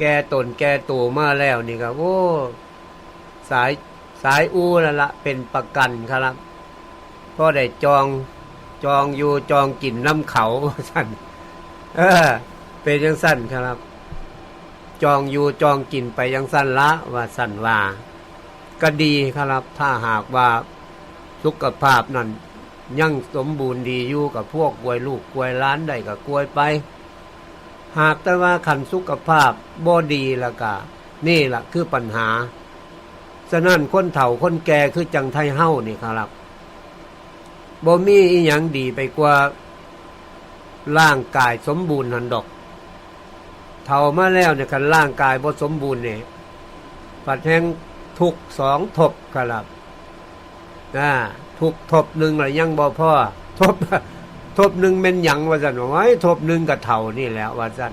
แก่ตนแก่ตัวมาแล้วนี่ก็โอ้สายสายอูแล้วละเป็นประกันครับเพราะได้จองจองอยู่จองกินน้ำเขาสั่นเออ เป็นยังสั้นครับ จองอยู่จองกินไปยังสั้นละว่าสั้นว่าก็ดีครับ ถ้าหากว่าสุขภาพนั้น ยังสมบูรณ์ดีอยู่กับพวกกล้วยลูกกล้วยล้านได้กับกล้วยไป หากแต่ว่าขันสุขภาพบ่ดีล้วก็นี่ละคือปัญหา ฉะนั้นคนเฒ่าคนแก่คือจังไทเฮ้านี่ครับบ่มีอีหยังดีไปกว่า ร่างกายสมบูรณ์นันดอกเฒ่ามาแล้วเนี่ยคันร่างกายบ่สมบูรณ์เนี่ยปัดแห่งทุกสองทบครับอ่าทุกทบหนึ่งหรือยังบ่พ่อทบ ทบหนึ่งเป็นหยังว่าสันว่าไอ้ทบหนึ่งกับเท่านี่แหล้วว่าสัน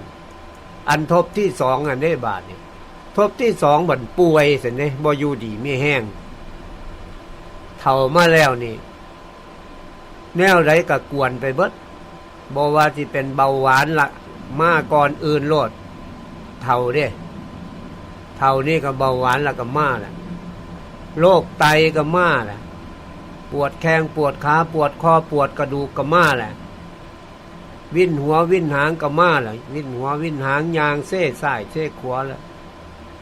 อันทบที่สองอันได้บาทนี่ทบที่สองบันป่วยเสร็จเนี่ยบ่อยู่ดีไม่แห้งเท่ามาแล้วนี่ แนวไรก็กวนไปเบิดบ่ว่าที่เป็นเบาหวานละมาก่อนอื่นโลดเท่าเด้เท่านี่ก็เบาหวานละก็มาแหละโรคไตก็มาแหละปวดแข้งปวดขาปวดคอปวดกระดูกกระมาแหละ วิ่นหัววิ่นหางกระมาแหละวิ่นหัววิ่นหางยางเส้สายเส้ขวาและ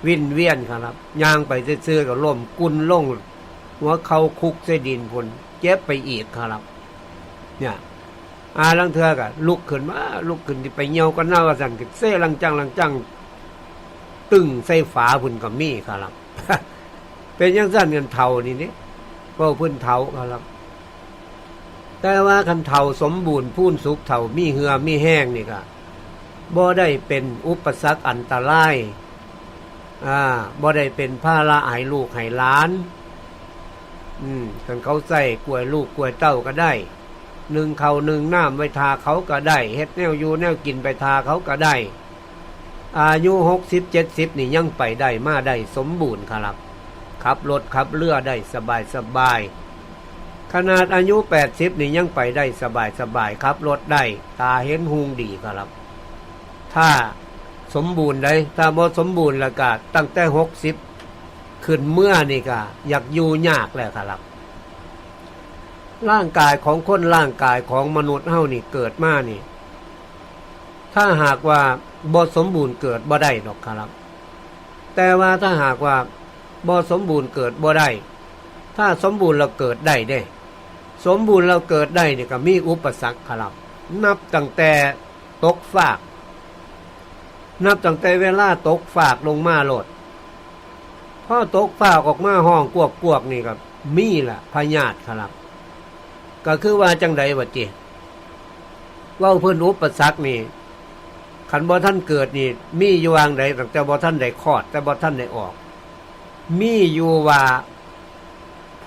วิ่นเวียนครับยางไปเซื่อกับล่มกุนล่งหัวเขาคุกเส้ดินพนเจ็บไปอีกครับ เนี่ยอาลังเทือกะลุกขึ้นมาลุกขึ้นไปเหี่ยวก็น่าว่าสั่นกเส้ลังจังลังจังตึงใส่ฝาพุ่นกับมีครับ เป็นยังสั้นเงินเท่านี่นี่ก็พื้นเถาครับ แต่ว่าคันเถาสมบูรณ์พูนสุกเถามีเหือมีแห้งนี่ก็บ่ได้เป็นอุปสรรคอันตรายอ่าบ่ได้เป็นผ้าละหายลูกหายล้าน อืมคันเขาใส่กล้วยลูกกล้วยเต้าก็ได้หนึ่งเขาหนึ่งน้ำไว้ทาเขาก็ได้เฮ็ดแนวอยู่แนวกินไปทาเขาก็ได้ อายุหกสิบเจ็ดสิบนี่ยังไปได้มาได้สมบูรณ์ครับขับรถขับเรือได้สบายสบาย ขนาดอายุแปดสิบนี่ยังไปได้สบายสบายขับรถได้ ตาเห็นหุงดีครับ ถ้าสมบูรณ์ได้ถ้าบ่สมบูรณ์ล้วก็ตั้งแต่หกสิบขึ้นเมื่อนี่ก็อยากอยู่ยากแล้วครับ ร่างกายของคนร่างกายของมนุษย์เฮานี่เกิดมานี่ ถ้าหากว่าบ่สมบูรณ์เกิดบ่ได้ดอกครับ แต่ว่าถ้าหากว่าบ่สมบูรณ์เกิดบ่ได้ถ้าสมบูรณ์เราเกิดได้เด้ สมบูรณ์เราเกิดได้เนี่ยก็มีอุปสรรคครับ นับตั้งแต่ตกฝาก นับตั้งแต่เวลาตกฝากลงมาโลดพ่อตกฝากออกมาห้องกวกกวกนี่ครับ มีละพญาติครับ ก็คือว่าจังใดวะเจเว่าเพื่อนอุปสรรคนี่ขันบ่ท่านเกิดนี่ มีอยู่วางใดตั้งแต่บ่ท่านได้คลอด แต่บ่ท่านได้ออก มีอยู่ว่า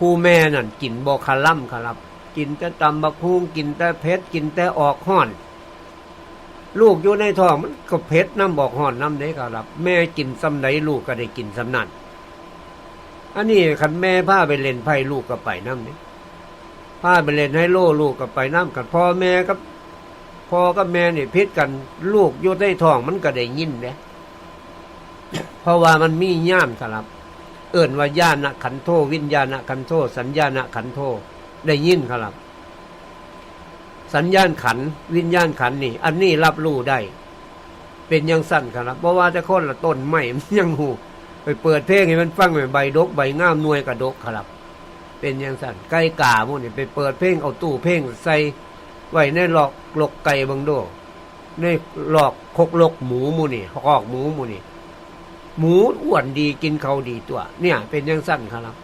ผู้แม่นั่นกินบอคาล่ำครับ กินแต่ตำบักฮุงกินแต่เพชรกินแต่ออกห้อน ลูกอยู่ในท้องมันก็เพชรน้ำบอกห้อนน้ำได้ครับ แม่กินซ้ำใดลูกก็ได้กินซ้ำนั้นอันนี้ขันแม่พาไปเล่นไพ่ลูกก็ไปน้ำนี่พาไปเล่นให้โลลูกก็ไปน้ำกันพ่อแม่กับพ่อกับแม่เนี่ยพิษกัน ลูกอยู่ในท้องมันก็ได้ยินเนี่ยเพราะว่ามันมีย่ามครับ เอิ่นว่าญาณขันโทวิญญาณขันโทสัญญาณขันโทได้ยินครับ สัญญาณขันวิญญาณขันนี่ อันนี้รับรู้ได้ เป็นยังสั้นครับเพราะว่าจะคนละต้นไม้มันยังหูไปเปิดเพลงให้มันฟังใบดกใบง่ามนวยกระดกครับ เป็นยังสั้นไก่กาหมูนี่ไปเปิดเพลงเอาตู้เพลงใส่ไว้ในหลอกหลอกไก่บังโดในหลอกคกลกหมูหมูนี่หอกหมูหมูนี่ หมูอ้วนดีกินเขาดีตัว เนี่ย เป็นยังสั้นครับ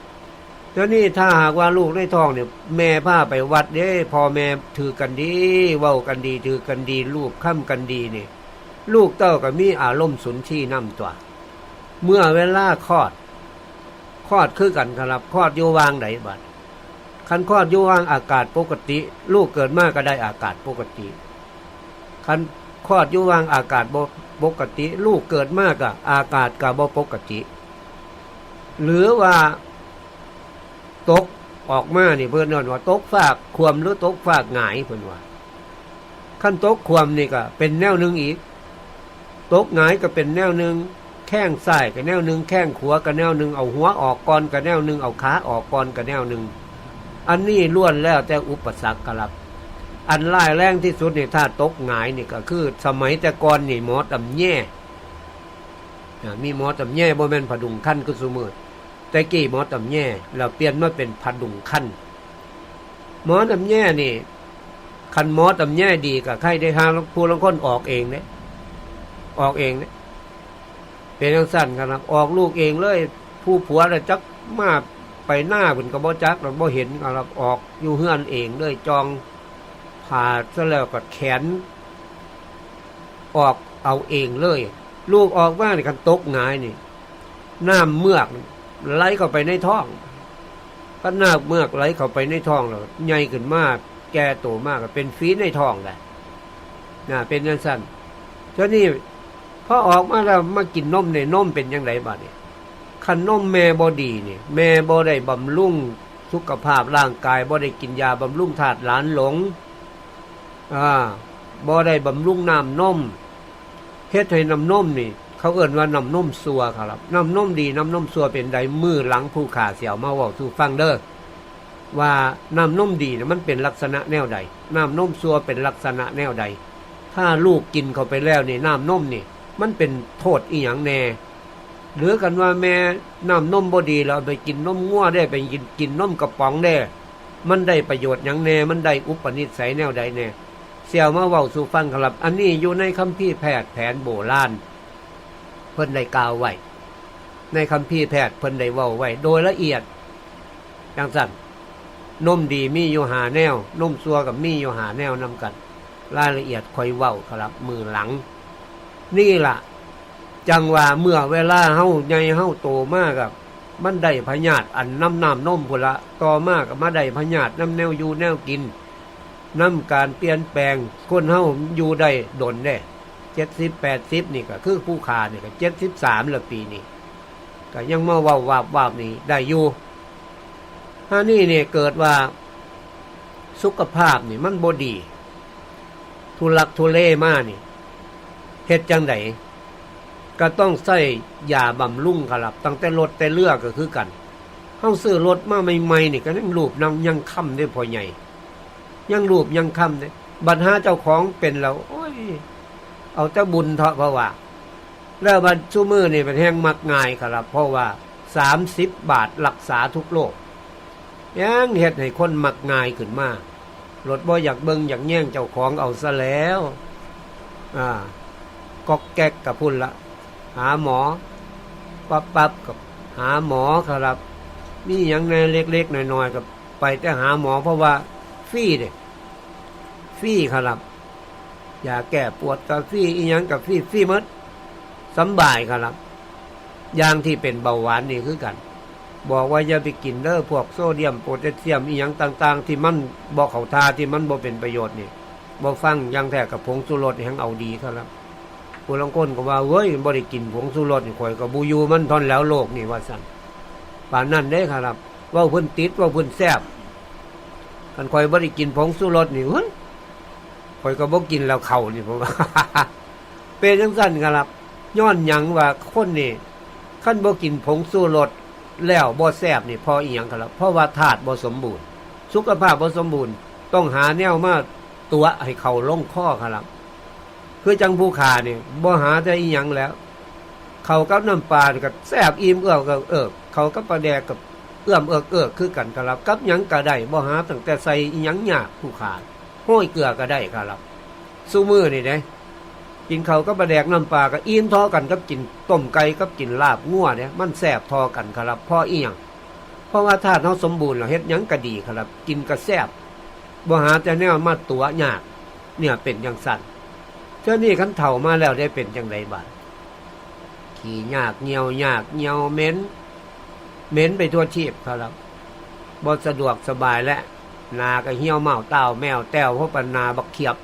แล้วนี่ถ้าหากว่าลูกในท้องเนี่ย แม่พาไปวัดเด้พอแม่ถือกันดีเว้ากันดี ถือกันดี ลูกค้ำกันดีนี่ลูกเต้าก็มีอารมณ์สุนที่น้ำตัว เมื่อเวลาคลอดคลอดคือกันครับคลอดอยู่วางไหนบัดคันคลอดอยู่วางอากาศปกติ ลูกเกิดมากก็ได้อากาศปกติคันคลอดอยู่วางอากาศ ปกติ ลูกเกิดมากอะอากาศกับบปกติ หรือว่า ตกออกมานี่เพื่อนนอนว่าตกฝากควมหรือตกฝากหงายเพื่อนว่าขั้นตกควมนี่ก็ เป็นแนวหนึ่งอีก ตกหงายก็เป็นแนวหนึ่งแข้งซ้ายกับแนวหนึ่งแข้งขวากับแนวหนึ่งเอาหัวออกก่อนกับแนวหนึ่งเอาขาออกก่อนกับแนวหนึ่งอันนี้ล้วนแล้วแต่อุปสรรคครับ อันร้ายแรงที่สุดนี่ถ้าตกหงายนี่ก็คือ สมัยแต่ก่อนนี่หมอตำแย่มีหมอตำแย่บ่แม่นผดุงขั้นคือสมือแต่กี้หมอตำแย่เราเปลี่ยนมาเป็นผดุงขั้นหมอตำแย่นี่คันหมอตำแย่ดีกับใครได้ทางผู้ลางคนออกเองเนี่ยออกเองเนี่ยเป็นจังสั้นครับออกลูกเองเลย ผู้ผัวเลยจักมาไปหน้าเป็นกระบอจักเราบ่เห็นครับออกอยู่เฮือนเองเลยจอง ผ่าซะแล้วก็แขน ออกเอาเองเลย ลูกออกว่าในกันตกงายนี่น้ำเมือกไหลเข้าไปในท้องก็น้ำเมือกไหลเข้าไปในท้องแล้วใหญ่ขึ้นมาก แก่โตมากก็เป็นฟีในท้องแหละนะเป็นยันสั้นเจ้านี่พอออกมาแล้วมากินนมในนมเป็นยังไงบ้างเนี่ยคันนมแม่บอดีเนี่ยแม่บอได้บำรุงสุขภาพร่างกายบอได้กินยาบำรุงถาดหลานหลง อ่าบอได้บำรุงน้ำนมเฮ็ดให้น้ำนมนี่ เขาเอิ่นว่าน้ำนมซัวครับน้ำนมดีน้ำนมซัวเป็นใดมือหลังผู้ขาเสียวมาเว่าสู่ฟังเด้อว่าน้ำนมดีนะมันเป็นลักษณะแนวใดน้ำนมซัวเป็นลักษณะแนวใด ถ้าลูกกินเข้าไปแล้วนี่น้ำนมนี่ มันเป็นโทษอีหยังแน่หรือกันว่าแม่น้ำนมบ่ดีเราไปกินนมงัวได้ไปกินกินนมกระป๋องได้ มันได้ประโยชน์หยังแน่ มันได้อุปนิสัยแนวใดแน่ เสี่ยวมาเว้าสู่ฟังครับ อันนี้อยู่ในคัมภีร์แพทย์แผนโบราณเพิ่นได้กล่าวไว้ในคัมภีร์แพทย์เพิ่นได้เว้าไว้โดยละเอียดจังสั่นนมดีมีอยู่หาแนวนมซัวกับมีอยู่หาแนวนำกัน รายละเอียดคอยเว้าครับ มือหลัง นี่ล่ะ จังว่าเมื่อเวลาเฮาใหญ่เฮาโตมากกับมันได้พญาตอันน้ำน้ำนมพุ่นละต่อมากกับมาได้พญาตน้ำแนวอยู่แนวกิน น้ำการเปลี่ยนแปลงคนเฮาอยู่ได้ดนได้เจ็ดสิบแปดสิบนี่ก็คือผู้ขานี่ก็เจ็ดสิบสามละปีนี่ก็ยังมาเว่าวาบวาบนี่ได้อยู่ถ้านี่เนี่ยเกิดว่าสุขภาพนี่มันบดี ทุลักทุเลมากนี่เฮ็ดจังไดก็ต้องใส่ยาบำรุงครับ ตั้งแต่รถแต่เลือกก็คือกันเฮาซื้อรถมาใหม่ๆนี่ก็ยังรูปนำยังค่ำได้พอใหญ่ ยังรูปยังค่ำเนี่ยบัดหาเจ้าของเป็นแล้วโอ้ย เอาแต่บุญเถาะเพราะว่า แล้วบัดชูมือนี่เป็นแห้งมักง่ายครับ เพราะว่าสามสิบบาทรักษาทุกโรคยังเฮ็ดให้คนมักง่ายขึ้นมากรถบ่อยากเบิงอยากแย่งเจ้าของเอาซะแล้ว อ่าก็แก๊กกับพุ่นละหาหมอปับปับกับหาหมอครับ นี่ยังในเล็กๆหน่อยๆกับไปแต่หาหมอเพราะว่า ฟรีเด็ฟรีครับยาแก้ปวดกับฟรีอีหยังกับฟรีฟรีหมดสำบายครับอย่างที่เป็นเบาหวานนี่คือกัน บอกว่าอย่าไปกินเด้อพวกโซเดียมโพแทสเซียมอีหยังต่าง ๆ ที่มันบอกเขาทาที่มันบ่เป็นประโยชน์นี่บ่ฟังยังแท้กับผงชูรสนี่หังเอาดีครับผู้ลางคนก็ว่าเว้ยบ่ได้กินผงชูรสนี่ข่อยก็บ่อยู่มันทนแล้วโลกนี่ว่าซั่นป่านนั้นเด้ครับว่าเพิ่นติดว่าเพิ่นแซ่บ กันข่อยบ่ได้กินผงชูรสนี่เฮ้ยข่อยก็บ่กินแล้วเข้านี่ผมว่าเป็นจังซั่นครับย้อนหยังว่าคนนี่คันบ่กินผงชูรสแล้วบ่แซบนี่พออีหยังครับเพราะว่าธาตุบ่สมบูรณ์ สุขภาพบ่สมบูรณ์ ต้องหาแนวมาตัวให้เขาล่งข้อครับคือจังผู้ขาเนี่ยบ่หาแต่อีหยังแล้ว เขากับน้ำปลานี่ก็แซบอิ่มเอื้อกับเอิกเขากับปลาแดกกับ เอื้อมเอิกเอิกคือกันครับกับยังก็ได้บ่หาตั้งแต่ใส่ยังยากผู้ขาดห้อยเกลือก็ได้ครับสู้มือนี่เด้กินเขาก็ปลาแดกน้ำปลาก็อิ่มทอกันกับกินต้มไก่กับกินลาบงัวเนี่ยมันแสบทอกันครับพราะอียงเพราะว่าธาตุเขาสมบูรณ์แล้วเฮ็ดยังก็ดีครับ กินก็แซบบ่หาแต่แนวมาตัวยากเนี่ยเป็นอย่างสั่นเจ้านี่ขันเถ่ามาแล้วได้เป็นจังไดบาดขี่ยากเหี่ยวยากเหี่ยวเม็น เหม็นไปทั่วชีพครับบ่สะดวกสบายและนาก็เหี่ยวเมาเต้าแมวแต้วเพราะปันนาบักเขียบ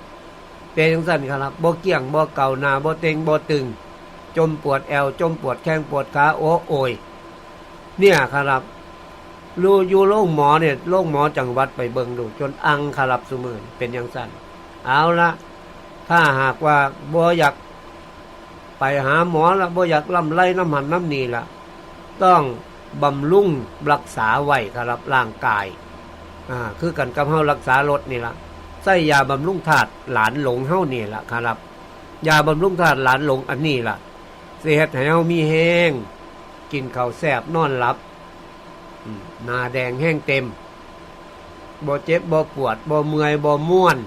เป็นจังซั่นครับบ่เกี่ยงบ่เก่านาบ่เต็งบ่ตึง จมปวดแอวจมปวดแข้งปวดขาโอ้โอยเนี่ยครับรูอยู่โรงหมอเนี่ยโรงหมอจังหวัดไปเบิงดู จนอังครับสุมือเป็นอย่างสั้นเอาละถ้าหากว่าบ่อยากไปหาหมอแล้วบ่อยากล่ำไรน้ำหันน้ำนีละต้อง บำรุงรักษาไว้ครับร่างกายอ่าคือกันกับเฮารักษารถนี่ละใส่ยาบำรุงธาตุหลานหลงเฮานี่ละครับ ยาบำรุงธาตุหลานหลงอันนี้ล่ะสิเฮ็ดให้เฮามีแห้งกินข้าวแซบนอนหลับหน้าแดงแห้งเต็มบ่เจ็บบ่ปวดบ่เมื่อยบ่ม่วน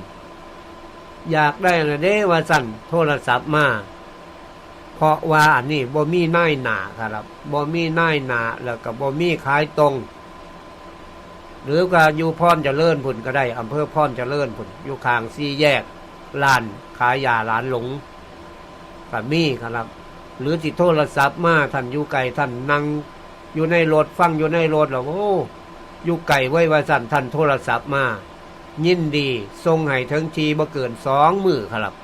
อยากได้นะเด้ว่าสั่นโทรศัพท์มา เพราะว่าอันนี้บ่มีนายหนาครับบ่มีนายหนาแล้วก็บ่มีขายตรง หรือก็อยู่พรเจริญพุ่นก็ได้อำเภอพรเจริญพุ่นอยู่ข้างสี่แยกร้านขายยาร้านหลงก็มีครับ หรือที่โทรศัพท์มาท่านอยู่ไกลท่านนั่งอยู่ในรถฟังอยู่ในรถแล้วโอ้อยู่ไกลไว้ว่าสั่นท่านโทรศัพท์มายินดีทรงให้ถึงทีบ่เกินสองมือครับ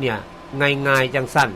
เนี่ยง่ายๆจังสั้น